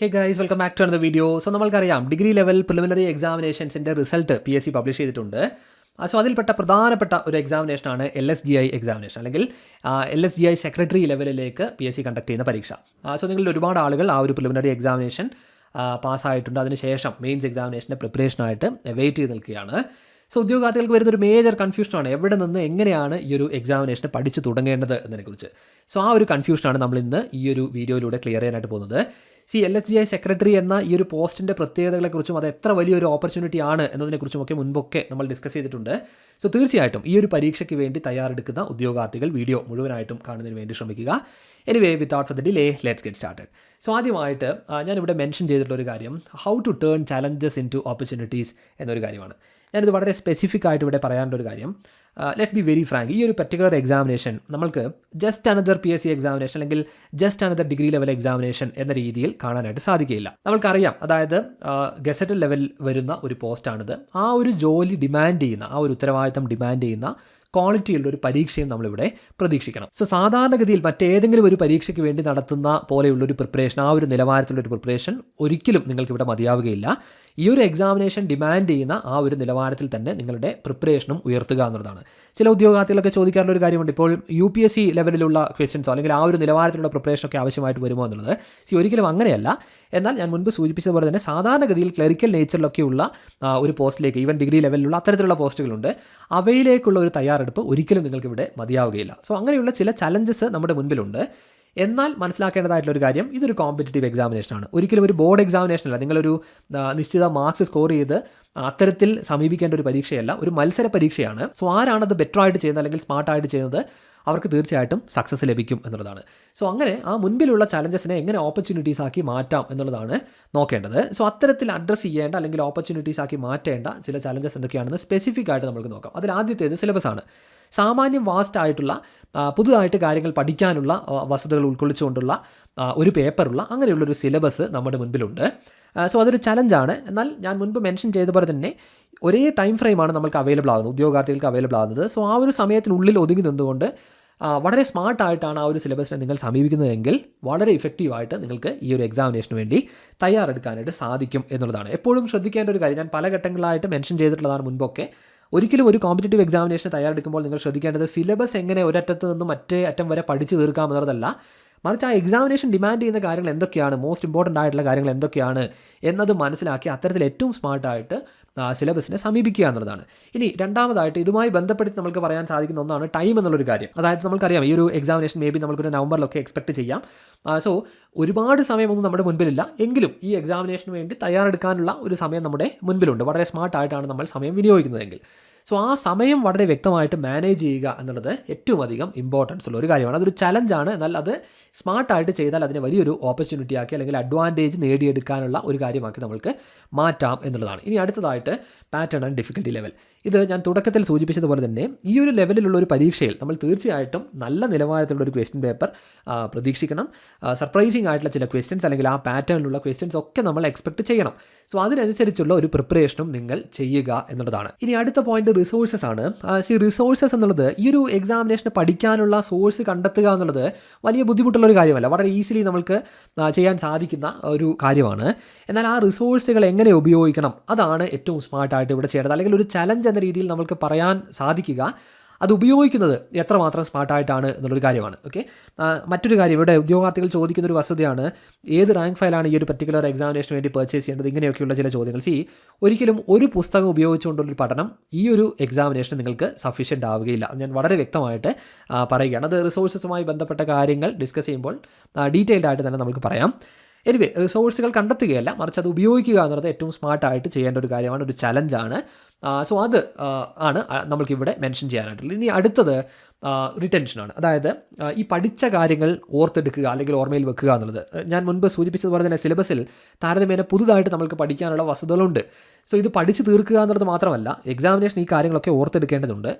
Hey guys welcome back to another video so നമ്മൾക്കറിയാം degree level preliminary എക്സാമിനേഷൻസിന്റെ result P S C publish ചെയ്തിട്ടുണ്ട്. So അതിൽപ്പെട്ട പ്രധാനപ്പെട്ട ഒരു എക്സാമിനേഷനാണ് L S G I examination അല്ലെങ്കിൽ L S G I secretary ലെവലിലേക്ക് P S C conduct ചെയ്യുന്ന പരീക്ഷ. So നിങ്ങളിൽ ഒരുപാട് ആളുകൾ ആ ഒരു പ്രിലിമിനറി എക്സാമിനേഷൻ പാസ്സായിട്ടുണ്ട് അതിനുശേഷം മെയിൻസ് എക്സാമിനേഷന്റെ പ്രിപ്പറേഷനായിട്ട് വെയിറ്റ് ചെയ്ത് നിൽക്കുകയാണ്. സോ ഉദ്യോഗാർത്ഥികൾക്ക് വരുന്ന ഒരു മേജർ കൺഫ്യൂഷനാണ് എവിടെ നിന്ന് എങ്ങനെയാണ് ഈ ഒരു എക്സാമിനേഷൻ പഠിച്ചു തുടങ്ങേണ്ടത് എന്നതിനെക്കുറിച്ച്. സോ ആ ഒരു കൺഫ്യൂഷനാണ് നമ്മൾ ഇന്ന് ഈ ഒരു വീഡിയോയിലൂടെ ക്ലിയർ ചെയ്യാനായിട്ട് പോകുന്നത്. C L S G I secretary എന്ന ഈ ഒരു പോസ്റ്റിന്റെ പ്രത്യേകതകളെക്കുറിച്ചും അത് എത്ര വലിയൊരു ഓപ്പർച്യൂണിറ്റി ആണ് എന്നതിനെക്കുറിച്ചുമൊക്കെ മുൻപൊക്കെ നമ്മൾ ഡിസ്കസ് ചെയ്തിട്ടുണ്ട്. സോ തീർച്ചയായിട്ടും ഈ ഒരു പരീക്ഷയ്ക്ക് വേണ്ടി തയ്യാറെടുക്കുന്ന ഉദ്യോഗാർത്ഥികൾ വീഡിയോ മുഴുവനായിട്ടും കാണുന്നതിന് വേണ്ടി ശ്രമിക്കുക. Anyway without for the delay let's get started so ആദ്യമായിട്ട് ഞാനിവിടെ മെൻഷൻ ചെയ്തിട്ടുള്ള ഒരു കാര്യം how to turn challenges into opportunities എന്നൊരു കാര്യമാണ്. ഞാനിത് വളരെ സ്പെസിഫിക് ആയിട്ട് ഇവിടെ പറയാനുള്ള ഒരു കാര്യം. ലെറ്റ്സ് ബി വെരി ഫ്രാങ്ക് ഈ ഒരു പർട്ടിക്കുലർ എക്സാമിനേഷൻ നമ്മൾക്ക് just another P S C examination അല്ലെങ്കിൽ just another degree level examination എന്ന രീതിയിൽ കാണാനായിട്ട് സാധിക്കുകയില്ല. നമ്മൾക്കറിയാം അതായത് ഗസറ്റ് ലെവൽ വരുന്ന ഒരു പോസ്റ്റാണിത് ആ ഒരു ജോലി ഡിമാൻഡ് ചെയ്യുന്ന ആ ഒരു ഉത്തരവാദിത്തം ഡിമാൻഡ് ചെയ്യുന്ന ക്വാളിറ്റിയുള്ള ഒരു പരീക്ഷയും നമ്മളിവിടെ പ്രതീക്ഷിക്കണം. സോ സാധാരണഗതിയിൽ മറ്റേതെങ്കിലും ഒരു പരീക്ഷയ്ക്ക് വേണ്ടി നടത്തുന്ന പോലെയുള്ള ഒരു പ്രിപ്പറേഷൻ ആ ഒരു നിലവാരത്തിലുള്ള ഒരു പ്രിപ്പറേഷൻ ഒരിക്കലും നിങ്ങൾക്ക് ഇവിടെ മതിയാവുകയില്ല. ഈ ഒരു എക്സാമിനേഷൻ ഡിമാൻഡ് ചെയ്യുന്ന ആ ഒരു നിലവാരത്തിൽ തന്നെ നിങ്ങളുടെ പ്രിപ്പറേഷനും ഉയർത്തുക എന്നുള്ളതാണ്. ചില ഉദ്യോഗാർത്ഥികളൊക്കെ ചോദിക്കാറുള്ള ഒരു കാര്യമുണ്ട്. ഇപ്പോൾ യു പി എസ് സി ലെവലിലുള്ള ക്വസ്റ്റ്യൻസോ അല്ലെങ്കിൽ ആ ഒരു നിലവാരത്തിലുള്ള പ്രിപ്പറേഷനൊക്കെ ആവശ്യമായിട്ട് വരുമോ എന്നുള്ളത്. സി ഒരിക്കലും അങ്ങനെയല്ല. എന്നാൽ ഞാൻ മുൻപ് സൂചിപ്പിച്ചതുപോലെ തന്നെ സാധാരണഗതിയിൽ ക്ലറിക്കൽ നേച്ചറിലൊക്കെയുള്ള ഒരു പോസ്റ്റിലേക്ക് ഈവൻ ഡിഗ്രി ലെവലിലുള്ള അത്തരത്തിലുള്ള പോസ്റ്റുകളുണ്ട്. അവയിലേക്കുള്ള ഒരു തയ്യാറെടുപ്പ് ഒരിക്കലും നിങ്ങൾക്ക് ഇവിടെ മതിയാവുകയില്ല. സോ അങ്ങനെയുള്ള ചില ചലഞ്ചസ് നമ്മുടെ മുൻപിലുണ്ട്. എന്നാൽ മനസ്സിലാക്കേണ്ടതായിട്ടുള്ള ഒരു കാര്യം ഇതൊരു കോമ്പറ്റേറ്റീവ് എക്സാമിനേഷൻ ആണ്. ഒരിക്കലും ഒരു ബോർഡ് എക്സാമിനേഷൻ അല്ല. നിങ്ങളൊരു നിശ്ചിത മാർക്സ് സ്കോർ ചെയ്ത് അത്തരത്തിൽ സമീപിക്കേണ്ട ഒരു പരീക്ഷയല്ല. ഒരു മത്സര പരീക്ഷയാണ്. സോ ആരാണത് ബെറ്റർ ആയിട്ട് ചെയ്യുന്നത് അല്ലെങ്കിൽ സ്മാർട്ടായിട്ട് ചെയ്യുന്നത്? അവർക്ക് തീർച്ചയായിട്ടും സക്സസ് ലഭിക്കും എന്നുള്ളതാണ്. സോ അങ്ങനെ ആ മുൻപിലുള്ള ചലഞ്ചസിനെ എങ്ങനെ ഓപ്പർച്യൂണിറ്റീസ് ആക്കി മാറ്റാം എന്നുള്ളതാണ് നോക്കേണ്ടത്. സോ അത്തരത്തിൽ അഡ്രസ്സ് ചെയ്യേണ്ട അല്ലെങ്കിൽ ഓപ്പർച്യൂണിറ്റീസ് ആക്കി മാറ്റേണ്ട ചില ചലഞ്ചസ് എന്തൊക്കെയാണെന്ന് സ്പെസിഫിക് ആയിട്ട് നമുക്ക് നോക്കാം. അതിൽ ആദ്യത്തേത് സിലബസ് ആണ്. സാമാന്യം വാസ്റ്റ് ആയിട്ടുള്ള പുതുതായിട്ട് കാര്യങ്ങൾ പഠിക്കാനുള്ള വസ്തുതകൾ ഉൾക്കൊള്ളിച്ചുകൊണ്ടുള്ള ഒരു പേപ്പറുള്ള അങ്ങനെയുള്ളൊരു സിലബസ് നമ്മുടെ മുൻപിലുണ്ട്. സോ അതൊരു ചലഞ്ചാണ് എന്നാൽ ഞാൻ മുൻപ് മെൻഷൻ ചെയ്ത പോലെ തന്നെ ഒരേ ടൈം ഫ്രെയിമാണ് നമുക്ക് അവൈലബിൾ ആകുന്നത് ഉദ്യോഗാർത്ഥികൾക്ക് അവൈലബിൾ ആകുന്നത് സോ ആ ഒരു സമയത്തിനുള്ളിൽ ഒതുങ്ങി നിന്നുകൊണ്ട് വളരെ സ്മാർട്ടായിട്ടാണ് ആ ഒരു സിലബസിനെ നിങ്ങൾ സമീപിക്കുന്നതെങ്കിൽ വളരെ ഇഫക്റ്റീവായിട്ട് നിങ്ങൾക്ക് ഈ ഒരു എക്സാമിനേഷന് വേണ്ടി തയ്യാറെടുക്കാനായിട്ട് സാധിക്കും എന്നുള്ളതാണ്. എപ്പോഴും ശ്രദ്ധിക്കേണ്ട ഒരു കാര്യം ഞാൻ പല ഘട്ടങ്ങളായിട്ട് മെൻഷൻ ചെയ്തിട്ടുള്ളതാണ് മുൻപൊക്കെ. ഒരിക്കലും ഒരു കോമ്പറ്റേറ്റീവ് എക്സാമിനേഷന് തയ്യാറെടുക്കുമ്പോൾ നിങ്ങൾ ശ്രദ്ധിക്കേണ്ടത് സിലബസ് എങ്ങനെ ഒരറ്റത്ത് നിന്ന് മറ്റേ അറ്റം വരെ പഠിച്ചു തീർക്കാം എന്നുള്ളതല്ല. മറിച്ച് ആ എക്സാമിനേഷൻ ഡിമാൻഡ് ചെയ്യുന്ന കാര്യങ്ങൾ എന്തൊക്കെയാണ്? മോസ്റ്റ് ഇമ്പോർട്ടന്റ് ആയിട്ടുള്ള കാര്യങ്ങൾ എന്തൊക്കെയാണ്? എന്നത് മനസ്സിലാക്കി അത്തരത്തിൽ ഏറ്റവും സ്മാർട്ടായിട്ട് സിലബസിനെ സമീപിക്കുക എന്നുള്ളതാണ്. ഇനി രണ്ടാമതായിട്ട് ഇതുമായി ബന്ധപ്പെടുത്തി നമുക്ക് പറയാൻ സാധിക്കുന്ന ഒന്നാണ് ടൈം എന്നുള്ളൊരു കാര്യം. അതായത് നമുക്കറിയാം ഈ ഒരു എക്സാമിനേഷൻ മേ ബി നമുക്കൊരു നവംബറിലൊക്കെ എക്സ്പെക്ട് ചെയ്യാം. സോ ഒരുപാട് സമയമൊന്നും നമ്മുടെ മുൻപിലില്ല. എങ്കിലും ഈ എക്സാമിനേഷന് വേണ്ടി തയ്യാറെടുക്കാനുള്ള ഒരു സമയം നമ്മുടെ മുൻപിലുണ്ട്. വളരെ സ്മാർട്ടായിട്ടാണ് നമ്മൾ സമയം വിനിയോഗിക്കുന്നതെങ്കിൽ. സോ ആ സമയം വളരെ വ്യക്തമായിട്ട് മാനേജ് ചെയ്യുക എന്നുള്ളത് ഏറ്റവും അധികം ഇമ്പോർട്ടൻസ് ഉള്ള ഒരു കാര്യമാണ്. അതൊരു ചലഞ്ചാണ് എന്നാൽ അത് സ്മാർട്ടായിട്ട് ചെയ്താൽ അതിനെ വലിയൊരു ഓപ്പർച്യൂണിറ്റി ആക്കി അല്ലെങ്കിൽ അഡ്വാന്റേജ് നേടിയെടുക്കാനുള്ള ഒരു കാര്യമാക്കി നമ്മൾക്ക് മാറ്റാം എന്നുള്ളതാണ്. ഇനി അടുത്തതായിട്ട് പാറ്റേൺ ആൻഡ് ഡിഫിക്കൽട്ടി ലെവൽ ഇത് ഞാൻ തുടക്കത്തിൽ സൂചിപ്പിച്ചതുപോലെ തന്നെ ഈ ഒരു ലെവലിലുള്ള ഒരു പരീക്ഷയിൽ നമ്മൾ തീർച്ചയായിട്ടും നല്ല നിലവാരത്തിലുള്ള ഒരു ക്വസ്റ്റ്യൻ പേപ്പർ പ്രതീക്ഷിക്കണം. സർപ്രൈസിങ് ആയിട്ടുള്ള ചില ക്വസ്റ്റ്യൻസ് അല്ലെങ്കിൽ ആ പാറ്റേണിലുള്ള ക്വസ്റ്റ്യൻസ് ഒക്കെ നമ്മൾ എക്സ്പെക്ട് ചെയ്യണം. സോ അതിനനുസരിച്ചുള്ള ഒരു പ്രിപ്പറേഷനും നിങ്ങൾ ചെയ്യുക എന്നുള്ളതാണ്. ഇനി അടുത്ത പോയിന്റ് റിസോഴ്സസ് ആണ്. സി റിസോഴ്സസ് എന്നുള്ളത് ഈ ഒരു എക്സാമിനേഷന് പഠിക്കാനുള്ള സോഴ്സ് കണ്ടെത്തുക എന്നുള്ളത് വലിയ ബുദ്ധിമുട്ടുള്ള ഒരു കാര്യമല്ല. വളരെ ഈസിലി നമുക്ക് ചെയ്യാൻ സാധിക്കുന്ന ഒരു കാര്യമാണ്. എന്നാൽ ആ റിസോഴ്സുകൾ എങ്ങനെ ഉപയോഗിക്കണം? അതാണ് ഏറ്റവും സ്മാർട്ടായിട്ട് ഇവിടെ ചെയ്യേണ്ടത്. അല്ലെങ്കിൽ ഒരു ചലഞ്ച് എന്ന രീതിയിൽ നമുക്ക് പറയാൻ സാധിക്കുക. അത് ഉപയോഗിക്കുന്നത് എത്രമാത്രം സ്മാർട്ടായിട്ടാണ് എന്നുള്ളൊരു കാര്യമാണ്. ഓക്കെ മറ്റൊരു കാര്യം ഇവിടെ ഉദ്യോഗാർത്ഥികൾ ചോദിക്കുന്ന ഒരു വസ്തുതയാണ്. ഏത് റാങ്ക് ഫയലാണ് ഈ ഒരു പർട്ടിക്കുലർ എക്സാമിനേഷന് വേണ്ടി പർച്ചേസ് ചെയ്യേണ്ടത്? ഇങ്ങനെയൊക്കെയുള്ള ചില ചോദ്യങ്ങൾ. സി ഒരിക്കലും ഒരു പുസ്തകം ഉപയോഗിച്ചുകൊണ്ടുള്ളൊരു പഠനം ഈ ഒരു എക്സാമിനേഷൻ നിങ്ങൾക്ക് സഫീഷ്യന്റ് ആവുകയില്ല. ഞാൻ വളരെ വ്യക്തമായിട്ട് പറയുകയാണ്. അത് റിസോഴ്സസുമായി ബന്ധപ്പെട്ട കാര്യങ്ങൾ ഡിസ്കസ് ചെയ്യുമ്പോൾ ഡീറ്റെയിൽഡ് ആയിട്ട് തന്നെ നമുക്ക് പറയാം. എനിവേ റിസോഴ്സുകൾ കണ്ടെത്തുകയല്ല മറിച്ച് അത് ഉപയോഗിക്കുക എന്നുള്ളത് ഏറ്റവും സ്മാർട്ടായിട്ട് ചെയ്യേണ്ട ഒരു കാര്യമാണ് ഒരു ചലഞ്ചാണ് സോ അത് ആണ് നമ്മൾക്കിവിടെ മെൻഷൻ ചെയ്യാനായിട്ടുള്ളത്. ഇനി അടുത്തത് റിട്ടൻഷനാണ് അതായത് ഈ പഠിച്ച കാര്യങ്ങൾ ഓർത്തെടുക്കുക അല്ലെങ്കിൽ ഓർമ്മയിൽ വെക്കുക എന്നുള്ളത്. ഞാൻ മുൻപ് സൂചിപ്പിച്ചതുപോലെ തന്നെ സിലബസിൽ താരതമ്യേന പുതുതായിട്ട് നമുക്ക് പഠിക്കാനുള്ള വസ്തുതകളുണ്ട്. സോ ഇത് പഠിച്ച് തീർക്കുക എന്നുള്ളത് മാത്രമല്ല എക്സാമിനേഷൻ ഈ കാര്യങ്ങളൊക്കെ ഓർത്തെടുക്കേണ്ടതുണ്ട്.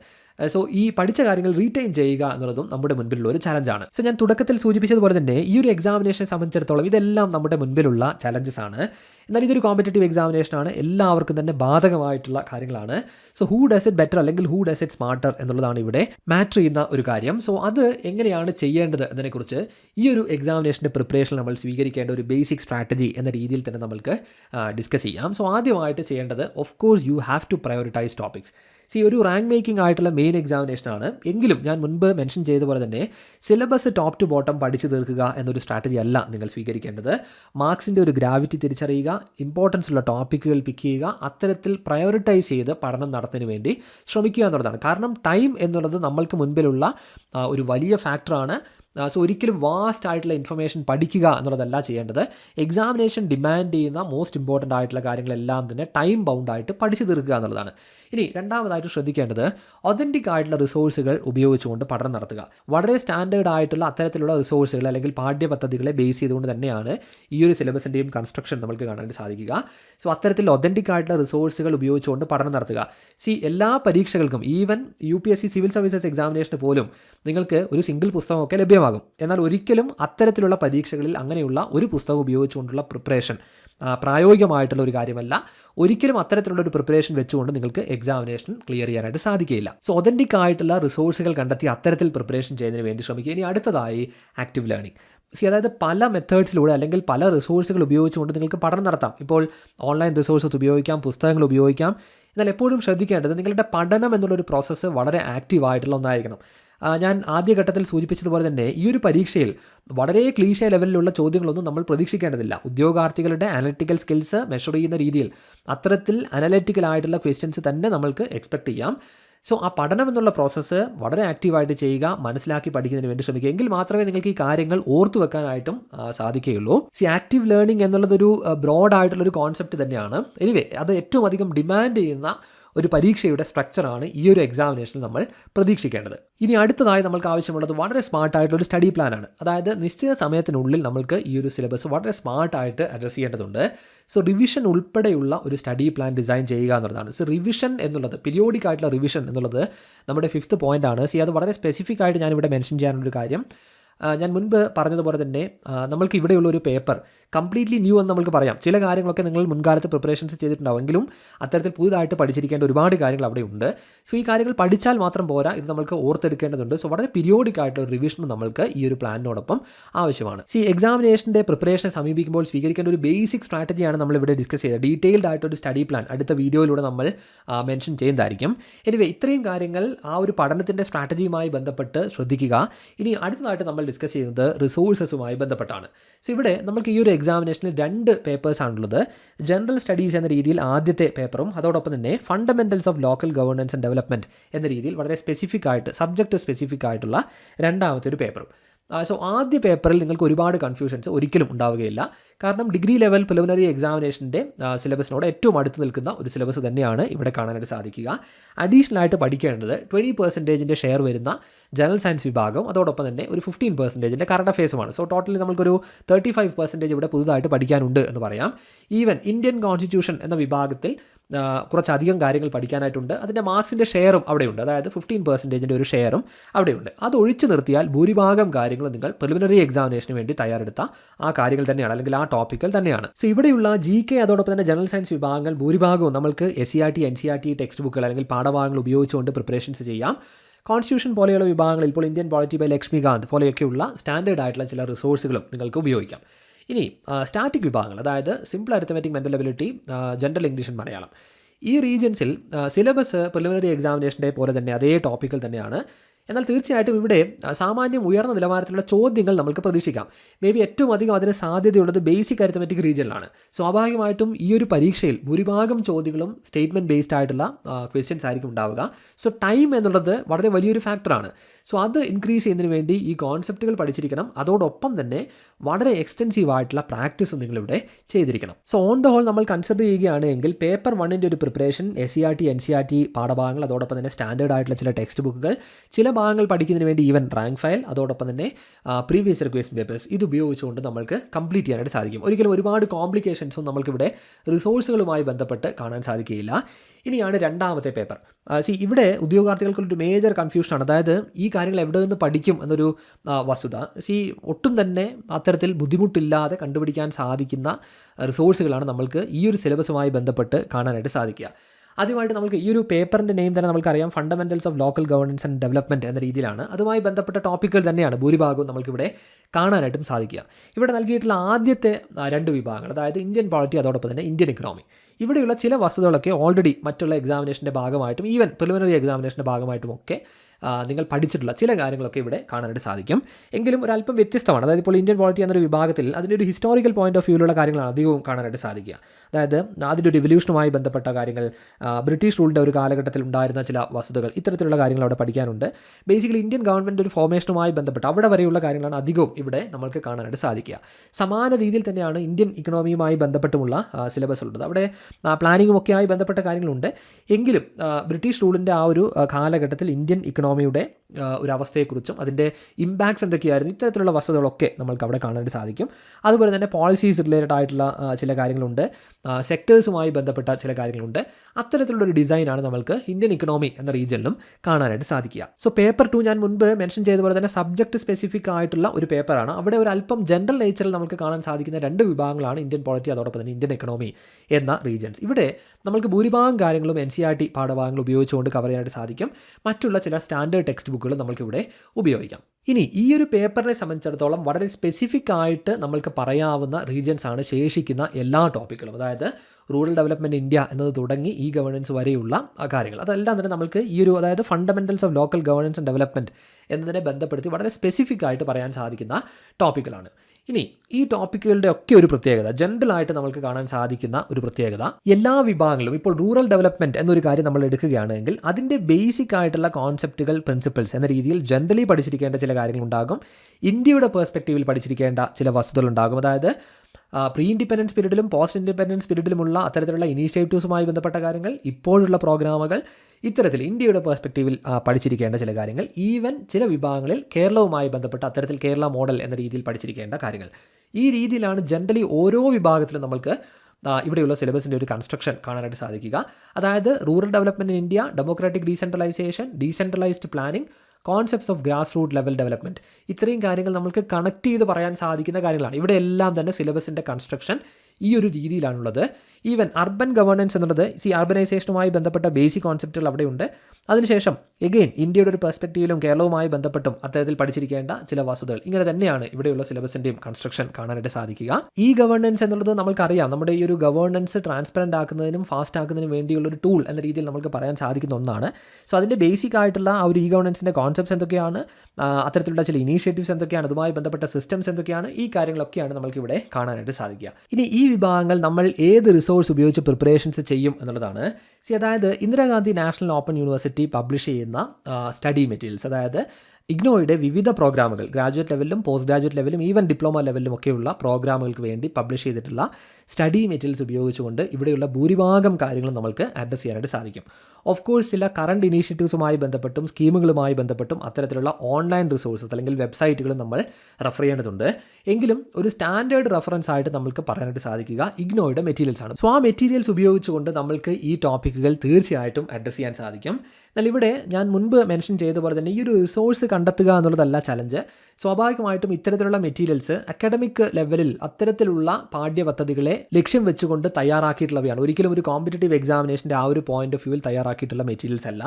സോ ഈ പഠിച്ച കാര്യങ്ങൾ റീറ്റെയിൻ ചെയ്യുക എന്നുള്ളതും നമ്മുടെ മുൻപിലുള്ള ഒരു ചലഞ്ചാണ് സോ ഞാൻ തുടക്കത്തിൽ സൂചിപ്പിച്ചതുപോലെ തന്നെ ഈ ഒരു എക്സാമിനേഷനെ സംബന്ധിച്ചിടത്തോളം ഇതെല്ലാം നമ്മുടെ മുൻപിലുള്ള ചലഞ്ചസ് ആണ്. എന്നാൽ ഇതൊരു കോമ്പറ്റേറ്റീവ് എക്സാമിനേഷനാണ് എല്ലാവർക്കും തന്നെ ബാധകമായിട്ടുള്ള കാര്യങ്ങളാണ്. So who does it better അല്ലെങ്കിൽ ഹൂ ഡസ് ഇറ്റ് സ്മാർട്ടർ എന്നുള്ളതാണ് ഇവിടെ മാറ്റർ ചെയ്യുന്ന ഒരു കാര്യം. സോ അത് എങ്ങനെയാണ് ചെയ്യേണ്ടത് എന്നതിനെക്കുറിച്ച് ഈ ഒരു എക്സാമിനേഷന്റെ പ്രിപ്പറേഷൻ നമ്മൾ സ്വീകരിക്കേണ്ട ഒരു ബേസിക് സ്ട്രാറ്റജി എന്ന രീതിയിൽ തന്നെ നമ്മൾക്ക് ഡിസ്കസ് ചെയ്യാം. സോ ആദ്യമായിട്ട് ചെയ്യേണ്ടത് of course you have to prioritize topics see ഒരു റാങ്ക് മേക്കിംഗ് ആയിട്ടുള്ള മെയിൻ എക്സാമിനേഷൻ ആണ്. എങ്കിലും ഞാൻ മുൻപ് മെൻഷൻ ചെയ്ത പോലെ തന്നെ സിലബസ് ടോപ്പ് ടു ബോട്ടം പഠിച്ചു തീർക്കുക എന്നൊരു സ്ട്രാറ്റജി അല്ല നിങ്ങൾ സ്വീകരിക്കേണ്ടത്. മാർക്സിന്റെ ഒരു ഗ്രാവിറ്റി തിരിച്ചറിയുക ഇമ്പോർട്ടൻസ് ഉള്ള ടോപ്പിക്കുകൾ പിക്ക് ചെയ്യുക അത്തരത്തിൽ പ്രയോറിറ്റൈസ് ചെയ്ത് പഠനം നടത്തുന്നതിന് വേണ്ടി ശ്രമിക്കുക എന്നുള്ളതാണ്. കാരണം ടൈം എന്നുള്ളത് നമ്മൾക്ക് മുൻപിലുള്ള ഒരു വലിയ ഫാക്ടറാണ് സോ ഒരിക്കലും വാസ്റ്റ് ആയിട്ടുള്ള ഇൻഫർമേഷൻ പഠിക്കുക എന്നുള്ളതല്ല ചെയ്യേണ്ടത്. എക്സാമിനേഷൻ ഡിമാൻഡ് ചെയ്യുന്ന മോസ്റ്റ് ഇമ്പോർട്ടന്റ് ആയിട്ടുള്ള കാര്യങ്ങളെല്ലാം തന്നെ ടൈം ബൗണ്ട് ആയിട്ട് പഠിച്ചു തീർക്കുക എന്നുള്ളതാണ്. ഇനി രണ്ടാമതായിട്ട് ശ്രദ്ധിക്കേണ്ടത് ഒതന്റിക് ആയിട്ടുള്ള റിസോഴ്സുകൾ ഉപയോഗിച്ചുകൊണ്ട് പഠനം നടത്തുക. വളരെ സ്റ്റാൻഡേർഡ് ആയിട്ടുള്ള അത്തരത്തിലുള്ള റിസോഴ്സുകൾ അല്ലെങ്കിൽ പാഠ്യപദ്ധതികളെ ബേസ് ചെയ്തുകൊണ്ട് തന്നെയാണ് ഈ ഒരു സിലബസിന്റെയും കൺസ്ട്രക്ഷൻ നമുക്ക് കാണാൻ സാധിക്കുക. സോ അത്തരത്തിൽ ഒതന്റിക് ആയിട്ടുള്ള റിസോഴ്സുകൾ ഉപയോഗിച്ചുകൊണ്ട് പഠനം നടത്തുക. സി എല്ലാ പരീക്ഷകൾക്കും even U P S C civil services എക്സാമിനേഷന് പോലും നിങ്ങൾക്ക് ഒരു സിംഗിൾ പുസ്തകമൊക്കെ ലഭ്യമാകും. എന്നാൽ ഒരിക്കലും അത്തരത്തിലുള്ള പരീക്ഷകളിൽ അങ്ങനെയുള്ള ഒരു പുസ്തകം ഉപയോഗിച്ചുകൊണ്ടുള്ള പ്രിപ്പറേഷൻ പ്രായോഗികമായിട്ടുള്ള ഒരു കാര്യമല്ല. ഒരിക്കലും അത്തരത്തിലുള്ള ഒരു പ്രിപ്പറേഷൻ വെച്ചുകൊണ്ട് നിങ്ങൾക്ക് എക്സാമിനേഷൻ ക്ലിയർ ചെയ്യാനായിട്ട് സാധിക്കില്ല സോ ഒതന്റിക് ആയിട്ടുള്ള റിസോഴ്സുകൾ കണ്ടെത്തി അത്തരത്തിൽ പ്രിപ്പറേഷൻ ചെയ്യുന്നതിന് വേണ്ടി ശ്രമിക്കുക. ഇനി അടുത്തതായി ആക്റ്റീവ് ലേണിംഗ് സി അതായത് പല മെത്തേഡ്സിലൂടെ അല്ലെങ്കിൽ പല റിസോഴ്സുകൾ ഉപയോഗിച്ചുകൊണ്ട് നിങ്ങൾക്ക് പഠനം നടത്താം. ഇപ്പോൾ ഓൺലൈൻ റിസോഴ്സസ് ഉപയോഗിക്കാം പുസ്തകങ്ങൾ ഉപയോഗിക്കാം. എന്നാൽ എപ്പോഴും ശ്രദ്ധിക്കേണ്ടത് നിങ്ങളുടെ പഠനം എന്നുള്ളൊരു പ്രോസസ്സ് വളരെ ആക്റ്റീവ് ആയിട്ടുള്ള ഒന്നായിരിക്കണം. ഞാൻ ആദ്യഘട്ടത്തിൽ സൂചിപ്പിച്ചതുപോലെ തന്നെ ഈ ഒരു പരീക്ഷയിൽ വളരെ ക്ലീശ ലെവലിലുള്ള ചോദ്യങ്ങളൊന്നും നമ്മൾ പ്രതീക്ഷിക്കേണ്ടതില്ല. ഉദ്യോഗാർത്ഥികളുടെ അനലിറ്റിക്കൽ സ്കിൽസ് മെഷർ ചെയ്യുന്ന രീതിയിൽ അത്തരത്തിൽ അനലിറ്റിക്കൽ ആയിട്ടുള്ള ക്വസ്റ്റ്യൻസ് തന്നെ നമ്മൾക്ക് എക്സ്പെക്ട് ചെയ്യാം. സോ ആ പഠനം എന്നുള്ള പ്രോസസ്സ് വളരെ ആക്റ്റീവായിട്ട് ചെയ്യുക മനസ്സിലാക്കി പഠിക്കുന്നതിന് വേണ്ടി ശ്രമിക്കുക. എങ്കിൽ മാത്രമേ നിങ്ങൾക്ക് ഈ കാര്യങ്ങൾ ഓർത്തു വെക്കാനായിട്ടും സാധിക്കുകയുള്ളൂ. സി ആക്റ്റീവ് ലേണിംഗ് എന്നുള്ളതൊരു ബ്രോഡ് ആയിട്ടുള്ളൊരു കോൺസെപ്റ്റ് തന്നെയാണ്. എനിവേ അത് ഏറ്റവും അധികം ഡിമാൻഡ് ചെയ്യുന്ന ഒരു പരീക്ഷയുടെ സ്ട്രക്ചറാണ് ഈ ഒരു എക്സാമിനേഷനിൽ നമ്മൾ പ്രതീക്ഷിക്കേണ്ടത്. ഇനി അടുത്തതായി നമുക്ക് ആവശ്യമുള്ളത് വളരെ സ്മാർട്ടായിട്ടുള്ള ഒരു സ്റ്റഡി പ്ലാനാണ് അതായത് നിശ്ചിത സമയത്തിനുള്ളിൽ നമുക്ക് ഈ ഒരു സിലബസ് വളരെ സ്മാർട്ടായിട്ട് അഡ്രസ്സ് ചെയ്യേണ്ടതുണ്ട്. സോ റിവിഷൻ ഉൾപ്പെടെയുള്ള ഒരു സ്റ്റഡി പ്ലാൻ ഡിസൈൻ ചെയ്യുക എന്നുള്ളതാണ്. സോ റിവിഷൻ എന്നുള്ളത് പീരിയോഡിക് ആയിട്ടുള്ള റിവിഷൻ എന്നുള്ളത് നമ്മുടെ ഫിഫ്ത്ത് പോയിന്റ് ആണ്. സി അത് വളരെ സ്പെസിഫിക് ആയിട്ട് ഞാനിവിടെ മെൻഷൻ ചെയ്യാനുള്ളൊരു കാര്യം. ഞാൻ മുൻപ് പറഞ്ഞതുപോലെ തന്നെ നമ്മൾക്ക് ഇവിടെയുള്ള ഒരു പേപ്പർ കംപ്ലീറ്റ്ലി ന്യൂ എന്ന് നമുക്ക് പറയാം. ചില കാര്യങ്ങളൊക്കെ നിങ്ങൾ മുൻകാലത്ത് പ്രിപ്പറേഷൻസ് ചെയ്തിട്ടുണ്ടാവെങ്കിലും അത്തരത്തിൽ പുതുതായിട്ട് പഠിച്ചിരിക്കേണ്ട ഒരുപാട് കാര്യങ്ങൾ അവിടെ ഉണ്ട്. സോ ഈ കാര്യങ്ങൾ പഠിച്ചാൽ മാത്രം പോരാ. ഇത് നമുക്ക് ഓർത്തെടുക്കേണ്ടതുണ്ട്. സോ വളരെ പീരിയോഡിക് ഒരു റിവിഷൻ നമ്മൾക്ക് ഈ ഒരു പ്ലാനിനോടൊപ്പം ആവശ്യമാണ്. സി എക്സാമിനേഷന്റെ പ്രിപ്പറേഷനെ സമീപിക്കുമ്പോൾ സ്വീകരിക്കേണ്ട ഒരു ബേസിക് സ്ട്രാറ്റജിയാണ് നമ്മൾ ഇവിടെ ഡിസ്കസ് ചെയ്തത്. ഡീറ്റെയിൽഡ് ആയിട്ടൊരു സ്റ്റഡി പ്ലാൻ അടുത്ത വീഡിയോയിലൂടെ നമ്മൾ മെൻഷൻ ചെയ്യുന്നതായിരിക്കും. എനിവേ ഇത്രയും കാര്യങ്ങൾ ആ ഒരു പഠനത്തിന്റെ സ്ട്രാറ്റജിയുമായി ബന്ധപ്പെട്ട് ശ്രദ്ധിക്കുക. ഇനി അടുത്തതായിട്ട് നമ്മൾ ഡിസ്കസ് ചെയ്യുന്നത് റിസോഴ്സസുമായി ബന്ധപ്പെട്ടാണ്. സോ ഇവിടെ നമുക്ക് ഈ ഒരു എക്സാമിനേഷനിൽ രണ്ട് പേപ്പേഴ്സാണുള്ളത് ജനറൽ സ്റ്റഡീസ് എന്ന രീതിയിൽ ആദ്യത്തെ പേപ്പറും അതോടൊപ്പം തന്നെ fundamentals of local governance and development എന്ന രീതിയിൽ വളരെ സ്പെസിഫിക് ആയിട്ട് സബ്ജക്റ്റ് സ്പെസിഫിക് ആയിട്ടുള്ള രണ്ടാമത്തെ ഒരു പേപ്പറും സോ ആദ്യ പേപ്പറിൽ നിങ്ങൾക്ക് ഒരുപാട് കൺഫ്യൂഷൻസ് ഒരിക്കലും ഉണ്ടാവുകയില്ല. കാരണം ഡിഗ്രി ലെവൽ പ്രിലിമിനറി എക്സാമിനേഷന്റെ സിലബസിനോട് ഏറ്റവും അടുത്ത് നിൽക്കുന്ന ഒരു സിലബസ് തന്നെയാണ് ഇവിടെ കാണാനായിട്ട് സാധിക്കുക. അഡീഷണൽ ആയിട്ട് പഠിക്കേണ്ടത് ട്വന്റി പെർസെന്റേജിന്റെ ഷെയർ വരുന്ന ജനറൽ സയൻസ് വിഭാഗം അതോടൊപ്പം തന്നെ ഒരു ഫിഫ്റ്റീൻ പെർസെന്റേജിന്റെ കറണ്ട് അഫയേഴ്സുമാണ് സോ ടോട്ടലി നമുക്കൊരു തേർട്ടി ഫൈവ് പെർസെന്റേജ് ഇവിടെ പുതുതായിട്ട് പഠിക്കാനുണ്ട് എന്ന് പറയാം. ഈവൻ ഇന്ത്യൻ കോൺസ്റ്റിറ്റ്യൂഷൻ എന്ന വിഭാഗത്തിൽ കുറച്ചധികം കാര്യങ്ങൾ പഠിക്കാനായിട്ടുണ്ട്. അതിന്റെ മാർക്സിന്റെ ഷെയറും അവിടെയുണ്ട്. അതായത് ഫിഫ്റ്റീൻ പെർസെന്റേജിന്റെ ഒരു ഷെയറും അവിടെയുണ്ട്. അത് ഒഴിച്ചു നിർത്തിയാൽ ഭൂരിഭാഗം കാര്യങ്ങൾ നിങ്ങൾ പ്രിലിമിനറി എക്സാമിനേഷന് വേണ്ടി തയ്യാറെടുത്ത ആ കാര്യങ്ങൾ തന്നെയാണ്. അല്ലെങ്കിൽ ആ ടോപ്പിക്കൽ തന്നെയാണ്. സോ ഇവിടെയുള്ള ജി കെ അതോടൊപ്പം തന്നെ ജനറൽ സയൻസ് വിഭാഗങ്ങൾ ഭൂരിഭാഗവും നമ്മൾക്ക് S C R T N C R T text ബുക്കുകൾ അല്ലെങ്കിൽ പാഠഭാഗങ്ങൾ ഉപയോഗിച്ചുകൊണ്ട് പ്രിപ്പറേഷൻസ് ചെയ്യാം. കോൺസ്റ്റിറ്റ്യൂഷൻ പോലെയുള്ള വിഭാഗങ്ങൾ ഇപ്പോൾ ഇന്ത്യൻ പോളിറ്റി ബൈ ലക്ഷ്മികാന്ത് പോലെയൊക്കെയുള്ള സ്റ്റാൻഡേർഡ് ആയിട്ടുള്ള ചില റിസോഴ്സുകളും നിങ്ങൾക്ക് ഉപയോഗിക്കാം. ഇനി സ്റ്റാറ്റിക് വിഭാഗങ്ങൾ അതായത് simple arithmetic mental ability general English Malayalam. ഈ റീജിയൻസിൽ സിലബസ് പ്രിലിമിനറി എക്സാമിനേഷന്റെ പോലെ തന്നെ അതേ ടോപ്പിക്കിൽ തന്നെയാണ്. എന്നാൽ തീർച്ചയായിട്ടും ഇവിടെ സാമാന്യം ഉയർന്ന നിലവാരത്തിലുള്ള ചോദ്യങ്ങൾ നമുക്ക് പ്രതീക്ഷിക്കാം. മേ ബി ഏറ്റവും അധികം അതിന് സാധ്യതയുള്ളത് ബേസിക് അരിത്തമെറ്റിക് റീജിയനിലാണ് സ്വാഭാവികമായിട്ടും ഈ ഒരു പരീക്ഷയിൽ ഭൂരിഭാഗം ചോദ്യങ്ങളും സ്റ്റേറ്റ്മെന്റ് ബേസ്ഡ് ആയിട്ടുള്ള ക്വസ്റ്റ്യൻസ് ആയിരിക്കും ഉണ്ടാവുക. സോ ടൈം എന്നുള്ളത് വളരെ വലിയൊരു ഫാക്ടറാണ് സോ അത് ഇൻക്രീസ് ചെയ്യുന്നതിന് വേണ്ടി ഈ കോൺസെപ്റ്റുകൾ പഠിച്ചിരിക്കണം. അതോടൊപ്പം തന്നെ വളരെ എക്സ്റ്റെൻസീവ് ആയിട്ടുള്ള പ്രാക്ടീസും നിങ്ങളിവിടെ ചെയ്തിരിക്കണം. സോ ഓൺ ദ ഹോൾ നമ്മൾ കൺസിഡർ ചെയ്യുകയാണ് എങ്കിൽ പേപ്പർ വണ്ണിന്റെ ഒരു preparation S C R T N C R T പാഠഭാഗങ്ങൾ അതോടൊപ്പം തന്നെ സ്റ്റാൻഡേർഡ് ആയിട്ടുള്ള ചില ടെക്സ്റ്റ് ബുക്കുകൾ ചില ഭാഗങ്ങൾ പഠിക്കുന്നതിന് വേണ്ടി ഈവൻ റാങ്ക് ഫയൽ അതോടൊപ്പം തന്നെ പ്രീവിയസ് റിക്വസ്റ്റ് പേപ്പേഴ്സ് ഇത് ഉപയോഗിച്ചുകൊണ്ട് നമ്മൾക്ക് കംപ്ലീറ്റ് ചെയ്യാനായിട്ട് സാധിക്കും. ഒരിക്കലും ഒരുപാട് കോംപ്ലിക്കേഷൻസും നമുക്കിവിടെ റിസോഴ്സുകളുമായി ബന്ധപ്പെട്ട് കാണാൻ സാധിക്കുകയില്ല. ഇനിയാണ് രണ്ടാമത്തെ പേപ്പർ സി ഇവിടെ ഉദ്യോഗാർത്ഥികൾക്കൊരു മേജർ കൺഫ്യൂഷനാണ് അതായത് ഈ കാര്യങ്ങൾ എവിടെ നിന്ന് പഠിക്കും എന്നൊരു വസ്തുത. സി ഒട്ടും തന്നെ അത്തരത്തിൽ ബുദ്ധിമുട്ടില്ലാതെ കണ്ടുപിടിക്കാൻ സാധിക്കുന്ന റിസോഴ്സുകളാണ് നമ്മൾക്ക് ഈ ഒരു സിലബസുമായി ബന്ധപ്പെട്ട് കാണാനായിട്ട് സാധിക്കുക. ആദ്യമായിട്ട് നമുക്ക് ഈ ഒരു പേപ്പറിന്റെ നെയിം തന്നെ നമുക്കറിയാം fundamentals of local governance and development എന്ന രീതിയിലാണ്. അതുമായി ബന്ധപ്പെട്ട ടോപ്പിക്കുകൾ തന്നെയാണ് ഭൂരിഭാഗവും നമുക്കിവിടെ കാണാനായിട്ടും സാധിക്കുക. ഇവിടെ നൽകിയിട്ടുള്ള ആദ്യത്തെ രണ്ട് വിഭാഗങ്ങൾ അതായത് ഇന്ത്യൻ പോളിറ്റി അതോടൊപ്പം തന്നെ ഇന്ത്യൻ ഇക്കണോമി ഇവിടെയുള്ള ചില വസ്തുതകളൊക്കെ ഓൾറെഡി മറ്റുള്ള എക്സാമിനേഷന്റെ ഭാഗമായിട്ടും ഈവൻ പ്രിലിമിനറി എക്സാമിനേഷന്റെ ഭാഗമായിട്ടും ഒക്കെ നിങ്ങൾ പഠിച്ചിട്ടുള്ള ചില കാര്യങ്ങളൊക്കെ ഇവിടെ കാണാനായിട്ട് സാധിക്കും. എങ്കിലും ഒരല്പം വ്യത്യസ്തമാണ്. അതായത് ഇപ്പോൾ ഇന്ത്യൻ പോളിറ്റി എന്നൊരു വിഭാഗത്തിൽ അതിന്റെ ഒരു ഹിസ്റ്റോറിക്കൽ പോയിന്റ് ഓഫ് വ്യൂവിലുള്ള കാര്യങ്ങളാണ് അധികവും കാണാനായിട്ട് സാധിക്കുക. അതായത് അതിന്റെ റിവല്യൂഷനുമായി ബന്ധപ്പെട്ട കാര്യങ്ങൾ ബ്രിട്ടീഷ് റൂളിന്റെ ഒരു കാലഘട്ടത്തിൽ ഉണ്ടായിരുന്ന ചില വസ്തുതകൾ ഇത്തരത്തിലുള്ള കാര്യങ്ങൾ അവിടെ പഠിക്കാനുണ്ട്. ബേസിക്കലി ഇന്ത്യൻ ഗവൺമെന്റ് ഒരു ഫോർമേഷനുമായി ബന്ധപ്പെട്ട് അവിടെ വരെയുള്ള കാര്യങ്ങളാണ് അധികവും ഇവിടെ നമ്മൾക്ക് കാണാനായിട്ട് സാധിക്കുക. സമാന രീതിയിൽ തന്നെയാണ് ഇന്ത്യൻ ഇക്കണോമിയുമായി ബന്ധപ്പെട്ടുമുള്ള സിലബസ് ഉള്ളത്. അവിടെ പ്ലാനിങ്ങും ഒക്കെ ആയി ബന്ധപ്പെട്ട കാര്യങ്ങളുണ്ട്. എങ്കിലും ബ്രിട്ടീഷ് റൂളിന്റെ ആ ഒരു കാലഘട്ടത്തിൽ ഇന്ത്യൻ ഇക്കണോമിയുടെ ഒരു അവസ്ഥയെക്കുറിച്ചും അതിന്റെ ഇമ്പാക്ട്സ് എന്തൊക്കെയായിരുന്നു ഇത്തരത്തിലുള്ള വസ്തുതകളൊക്കെ നമുക്ക് അവിടെ കാണാനായിട്ട് സാധിക്കും. അതുപോലെ തന്നെ പോളിസീസ് റിലേറ്റഡ് ആയിട്ടുള്ള ചില കാര്യങ്ങളുണ്ട്. സെക്ടേഴ്സുമായി ബന്ധപ്പെട്ട ചില കാര്യങ്ങളുണ്ട്. അത്തരത്തിലുള്ള ഒരു ഡിസൈനാണ് നമുക്ക് ഇന്ത്യൻ ഇക്കണോമി എന്ന റീജിയനിലും കാണാനായിട്ട് സാധിക്കുക. സോ പേപ്പർ ടു ഞാൻ മുൻപ് മെൻഷൻ ചെയ്ത പോലെ തന്നെ സബ്ജക്ട് സ്പെസിഫിക് ആയിട്ടുള്ള ഒരു പേപ്പറാണ് അവിടെ ഒരു അല്പം ജനറൽ നേച്ചറിൽ നമുക്ക് കാണാൻ സാധിക്കുന്ന രണ്ട് വിഭാഗങ്ങളാണ് ഇന്ത്യൻ പോളിറ്റി അതോടൊപ്പം തന്നെ ഇന്ത്യൻ എക്കണോമി എന്ന റീജൻസ് ഇവിടെ നമുക്ക് ഭൂരിഭാഗം കാര്യങ്ങളും എൻ സി ആർ ടി പാഠഭാഗങ്ങൾ ഉപയോഗിച്ചുകൊണ്ട് കവർ ചെയ്യാനായിട്ട് സാധിക്കും. മറ്റുള്ള ചില സ്റ്റാൻഡേർഡ് ടെക്സ്റ്റ് ബുക്കുകൾ നമുക്കിവിടെ ഉപയോഗിക്കാം. ഇനി ഈ ഒരു പേപ്പറിനെ സംബന്ധിച്ചിടത്തോളം വളരെ സ്പെസിഫിക് ആയിട്ട് നമ്മൾക്ക് പറയാവുന്ന റീജിയൻസ് ആണ് ശേഷിക്കുന്ന എല്ലാ ടോപ്പിക്കുകളും അതായത് റൂറൽ ഡെവലപ്മെന്റ് ഇന്ത്യ എന്നത് തുടങ്ങി ഈ ഗവേണൻസ് വരെയുള്ള കാര്യങ്ങൾ. അതെല്ലാം തന്നെ നമുക്ക് ഈ ഒരു അതായത് fundamentals of local governance and development എന്നതിനെ ബന്ധപ്പെടുത്തി വളരെ സ്പെസിഫിക് ആയിട്ട് പറയാൻ സാധിക്കുന്ന ടോപ്പിക്കുകളാണ് ഇനി ഈ ടോപ്പിക്കുകളുടെ ഒക്കെ ഒരു പ്രത്യേകത ജനറൽ ആയിട്ട് നമുക്ക് കാണാൻ സാധിക്കുന്ന ഒരു പ്രത്യേകത എല്ലാ വിഭാഗങ്ങളും ഇപ്പോൾ റൂറൽ ഡെവലപ്മെന്റ് എന്നൊരു കാര്യം നമ്മൾ എടുക്കുകയാണെങ്കിൽ അതിന്റെ ബേസിക് ആയിട്ടുള്ള കോൺസെപ്റ്റുകൾ പ്രിൻസിപ്പിൾസ് എന്ന രീതിയിൽ ജനറലി പഠിച്ചിരിക്കേണ്ട ചില കാര്യങ്ങളുണ്ടാകും. ഇന്ത്യയുടെ പേഴ്സ്പെക്റ്റീവിൽ പഠിച്ചിരിക്കേണ്ട ചില വസ്തുതകളുണ്ടാകും. അതായത് പ്രീ ഇൻഡിപെൻഡൻസ് പീരീഡിലും പോസ്റ്റ് ഇൻഡിപെൻഡൻസ് പീരീഡിലുമുള്ള അത്തരത്തിലുള്ള ഇനീഷ്യേറ്റീവ്സുമായി ബന്ധപ്പെട്ട കാര്യങ്ങൾ ഇപ്പോഴുള്ള പ്രോഗ്രാമുകൾ ഇത്തരത്തിൽ ഇന്ത്യയുടെ പെർസ്പെക്റ്റീവിൽ പഠിച്ചിരിക്കേണ്ട ചില കാര്യങ്ങൾ ഈവൻ ചില വിഭാഗങ്ങളിൽ കേരളവുമായി ബന്ധപ്പെട്ട അത്തരത്തിൽ കേരള മോഡൽ എന്ന രീതിയിൽ പഠിച്ചിരിക്കേണ്ട കാര്യങ്ങൾ. ഈ രീതിയിലാണ് ജനറലി ഓരോ വിഭാഗത്തിലും നമുക്ക് ഇവിടെയുള്ള സിലബസിന്റെ ഒരു കൺസ്ട്രക്ഷൻ കാണാനായിട്ട് സാധിക്കുക. അതായത് rural development in India democratic decentralization decentralized planning concepts of grass root level development ഇത്രയും കാര്യങ്ങൾ നമുക്ക് കണക്ട് ചെയ്ത് പറയാൻ സാധിക്കുന്ന കാര്യങ്ങളാണ്. ഇവിടെ എല്ലാം തന്നെ സിലബസിന്റെ കൺസ്ട്രക്ഷൻ ഈ ഒരു രീതിയിലാണുള്ളത്. ഈവൻ അർബൻ ഗവേണൻസ് എന്നുള്ളത് സി അർബനൈസേഷനുമായി ബന്ധപ്പെട്ട ബേസിക് കോൺസെപ്റ്റുകൾ അവിടെയുണ്ട്. അതിനുശേഷം എഗെയിൻ ഇന്ത്യയുടെ ഒരു പെർസ്പെക്റ്റീവിലും കേരളവുമായി ബന്ധപ്പെട്ടും അത്തരത്തിൽ പഠിച്ചിരിക്കേണ്ട ചില വസ്തുതകൾ. ഇങ്ങനെ തന്നെയാണ് ഇവിടെയുള്ള സിലബസിന്റെയും കൺസ്ട്രക്ഷൻ കാണാനായിട്ട് സാധിക്കുക. ഈ ഗവേണൻസ് എന്നുള്ളത് നമുക്കറിയാം നമ്മുടെ ഈ ഒരു ഗവേണൻസ് ട്രാൻസ്പെറന്റ് ആക്കുന്നതിനും ഫാസ്റ്റ് ആക്കുന്നതിനും വേണ്ടിയുള്ള ഒരു ടൂൾ എന്ന രീതിയിൽ നമുക്ക് പറയാൻ സാധിക്കുന്ന ഒന്നാണ്. സോ അതിന്റെ ബേസിക് ആയിട്ടുള്ള ആ ഒരു ഇ ഗവേണൻസിന്റെ കോൺസെപ്റ്റ്സ് എന്തൊക്കെയാണ് അത്തരത്തിലുള്ള ചില ഇനീഷ്യേറ്റീവ്സ് എന്തൊക്കെയാണ്? അതുമായി ബന്ധപ്പെട്ട സിസ്റ്റംസ് എന്തൊക്കെയാണ്? ഈ കാര്യങ്ങളൊക്കെയാണ് നമുക്ക് ഇവിടെ കാണാനായിട്ട് സാധിക്കുക. ഇനി ഈ വിഭാഗങ്ങൾ നമ്മൾ ഏത് റിസോഴ്സ് ഉപയോഗിച്ച് പ്രിപ്പറേഷൻസ് ചെയ്യും എന്നുള്ളതാണ്. സി അതായത് Indira Gandhi national open university publish ചെയ്യുന്ന സ്റ്റഡി മെറ്റീരിയൽസ്. അതായത് ഇഗ്നോയുടെ വിവിധ പ്രോഗ്രാമുകൾ ഗ്രാജുവേറ്റ് ലെവലിലും പോസ്റ്റ് ഗ്രാജുവേറ്റ് ലെവലിലും ഈവൻ ഡിപ്ലോമ ലെവലിലും ഒക്കെയുള്ള പ്രോഗ്രാമുകൾക്ക് വേണ്ടി പബ്ലിഷ് ചെയ്തിട്ടുള്ള സ്റ്റഡി മെറ്റീരിയൽസ് ഉപയോഗിച്ചുകൊണ്ട് ഇവിടെയുള്ള ഭൂരിഭാഗം കാര്യങ്ങളും നമുക്ക് അഡ്രസ്സ് ചെയ്യാനായിട്ട് സാധിക്കും. ഓഫ് കോഴ്സ് ചില കറണ്ട് ഇനീഷ്യേറ്റീവ്സുമായി ബന്ധപ്പെട്ടും സ്കീമുകളുമായി ബന്ധപ്പെട്ടും അത്തരത്തിലുള്ള ഓൺലൈൻ റിസോഴ്സസ് അല്ലെങ്കിൽ വെബ്സൈറ്റുകളും നമ്മൾ റെഫർ ചെയ്യേണ്ടതുണ്ട്. എങ്കിലും ഒരു സ്റ്റാൻഡേർഡ് റെഫറൻസ് ആയിട്ട് നമുക്ക് പറയാനായിട്ട് സാധിക്കുക ഇഗ്നോയുടെ മെറ്റീരിയൽസ് ആണ്. സോ ആ മെറ്റീരിയൽസ് ഉപയോഗിച്ചുകൊണ്ട് നമ്മൾക്ക് ഈ ടോപ്പിക്കുകൾ തീർച്ചയായിട്ടും അഡ്രസ്സ് ചെയ്യാൻ സാധിക്കും. എന്നാൽ ഇവിടെ ഞാൻ മുൻപ് മെൻഷൻ ചെയ്ത പോലെ തന്നെ ഈ ഒരു റിസോഴ്സ് കണ്ടെത്തുക എന്നുള്ളതല്ല ചലഞ്ച് സ്വാഭാവികമായിട്ടും ഇത്തരത്തിലുള്ള മെറ്റീരിയൽസ് അക്കാഡമിക് ലെവലിൽ അത്തരത്തിലുള്ള പാഠ്യപദ്ധതികളെ ലക്ഷ്യം വെച്ചുകൊണ്ട് തയ്യാറാക്കിയിട്ടുള്ളവയാണ്. ഒരിക്കലും ഒരു കോമ്പറ്റേറ്റീവ് എക്സാമിനേഷന്റെ ആ ഒരു പോയിന്റ് ഓഫ് വ്യൂവിൽ തയ്യാറാക്കിയിട്ടുള്ള മെറ്റീരിയൽസ് അല്ല.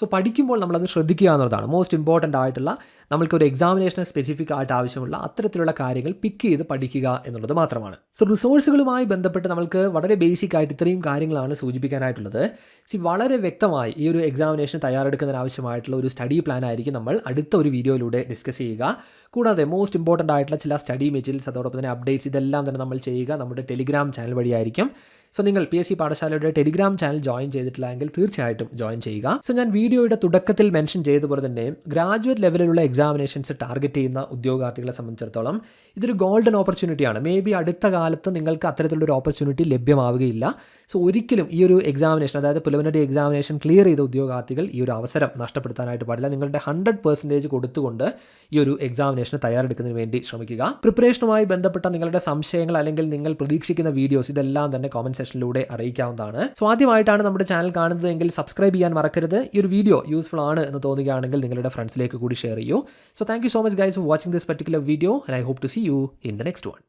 സോ പഠിക്കുമ്പോൾ നമ്മളത് ശ്രദ്ധിക്കുക എന്നുള്ളതാണ്. മോസ്റ്റ് ഇമ്പോർട്ടന്റ് ആയിട്ടുള്ള നമ്മൾക്ക് ഒരു എക്സാമിനേഷന് സ്പെസിഫിക് ആയിട്ട് ആവശ്യമുള്ള അത്തരത്തിലുള്ള കാര്യങ്ങൾ പിക്ക് ചെയ്ത് പഠിക്കുക എന്നുള്ളത് മാത്രമാണ്. സോ റിസോഴ്സുകളുമായി ബന്ധപ്പെട്ട് നമ്മൾക്ക് വളരെ ബേസിക് ആയിട്ട് ഇത്രയും കാര്യങ്ങളാണ് സൂചിപ്പിക്കാനായിട്ടുള്ളത്. സി വളരെ വ്യക്തമായി ഈ ഒരു എക്സാമിനേഷൻ തയ്യാറെടുക്കുന്നതിന് ആവശ്യമായിട്ടുള്ള ഒരു സ്റ്റഡി പ്ലാൻ ആയിരിക്കും നമ്മൾ അടുത്ത ഒരു വീഡിയോയിലൂടെ ഡിസ്കസ് ചെയ്യുക. കൂടാതെ മോസ്റ്റ് ഇമ്പോർട്ടന്റ് ആയിട്ടുള്ള ചില സ്റ്റഡി മെറ്റീരിയൽസ് അതോടൊപ്പം തന്നെ അപ്ഡേറ്റ്സ് ഇതെല്ലാം തന്നെ നമ്മൾ ചെയ്യുക. നമ്മുടെ ടെലിഗ്രാം ചാനൽ വഴിയായിരിക്കും. സോ നിങ്ങൾ പി എസ് സി പാഠശാലയുടെ ടെലിഗ്രാം ചാനൽ ജോയിൻ ചെയ്തിട്ടില്ല എങ്കിൽ തീർച്ചയായിട്ടും ജോയിൻ ചെയ്യുക. സോ ഞാൻ വീഡിയോയുടെ തുടക്കത്തിൽ മെൻഷൻ ചെയ്തതുപോലെ തന്നെ ഗ്രാജുവേറ്റ് ലെവലിലുള്ള എക്സാമിനേഷൻസ് ടാർഗറ്റ് ചെയ്യുന്ന ഉദ്യോഗാർത്ഥികളെ സംബന്ധിച്ചിടത്തോളം ഇതൊരു ഗോൾഡൻ ഓപ്പർച്യൂണിറ്റിയാണ് മേ ബി അടുത്ത കാലത്ത് നിങ്ങൾക്ക് അത്തരത്തിലുള്ളൊരു ഓപ്പർച്യൂണിറ്റി ലഭ്യമാവുകയില്ല. സോ ഒരിക്കലും ഈ ഒരു എക്സാമിനേഷൻ അതായത് പ്രിലിമിനറി എക്സാമിനേഷൻ ക്ലിയർ ചെയ്ത ഉദ്യോഗാർത്ഥികൾ ഈ ഒരു അവസരം നഷ്ടപ്പെടുത്താനായിട്ട് പാടില്ല. നിങ്ങളുടെ ഹൺഡ്രഡ് പെർസെന്റേജ് കൊടുത്തുകൊണ്ട് ഈ ഒരു എക്സാമിനേഷന് തയ്യാറെടുക്കുന്നതിന് വേണ്ടി ശ്രമിക്കുക. പ്രിപ്പറേഷനുമായി ബന്ധപ്പെട്ട നിങ്ങളുടെ സംശയങ്ങൾ അല്ലെങ്കിൽ നിങ്ങൾ പ്രതീക്ഷിക്കുന്ന വീഡിയോസ് ഇതെല്ലാം തന്നെ കോമന്റ് സെഷനിലൂടെ അറിയിക്കാവുന്നതാണ്. സോ ആദ്യമായിട്ടാണ് നമ്മുടെ ചാനൽ കാണുന്നതെങ്കിൽ സബ്സ്ക്രൈബ് ചെയ്യാൻ മറക്കരുത്. ഈ ഒരു വീഡിയോ യൂസ്ഫുൾ ആണ് എന്ന് തോന്നുകയാണെങ്കിൽ നിങ്ങളുടെ ഫ്രണ്ട്സിലേക്ക് കൂടി ഷെയർ ചെയ്യൂ. So thank so much guys for watching this particular video and I hope to see you in the next one